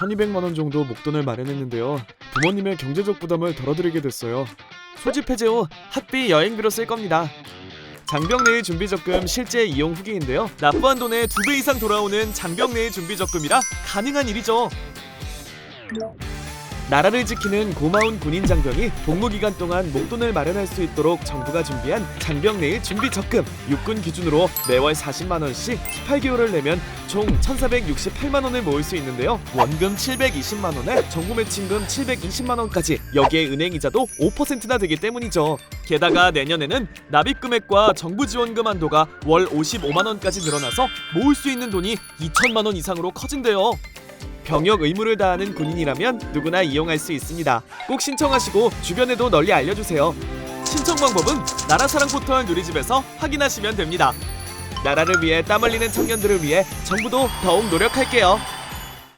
1200만 원 정도 목돈을 마련했는데요. 부모님의 경제적 부담을 덜어드리게 됐어요. 소집 해제 후 학비 여행비로 쓸 겁니다. 장병내일 준비 적금 실제 이용 후기인데요. 납부한 돈의 두 배 이상 돌아오는 장병내일 준비 적금이라 가능한 일이죠. 나라를 지키는 고마운 군인 장병이 복무 기간 동안 목돈을 마련할 수 있도록 정부가 준비한 장병 내일 준비 적금 육군 기준으로 매월 40만 원씩 18개월을 내면 총 1,468만 원을 모을 수 있는데요. 원금 720만 원에 정부 매칭금 720만 원까지 여기에 은행 이자도 5%나 되기 때문이죠. 게다가 내년에는 납입 금액과 정부 지원금 한도가 월 55만 원까지 늘어나서 모을 수 있는 돈이 2천만 원 이상으로 커진대요. 병역 의무를 다하는 군인이라면 누구나 이용할 수 있습니다. 꼭 신청하시고 주변에도 널리 알려주세요. 신청 방법은 나라사랑 포털 누리집에서 확인하시면 됩니다. 나라를 위해 땀 흘리는 청년들을 위해 정부도 더욱 노력할게요.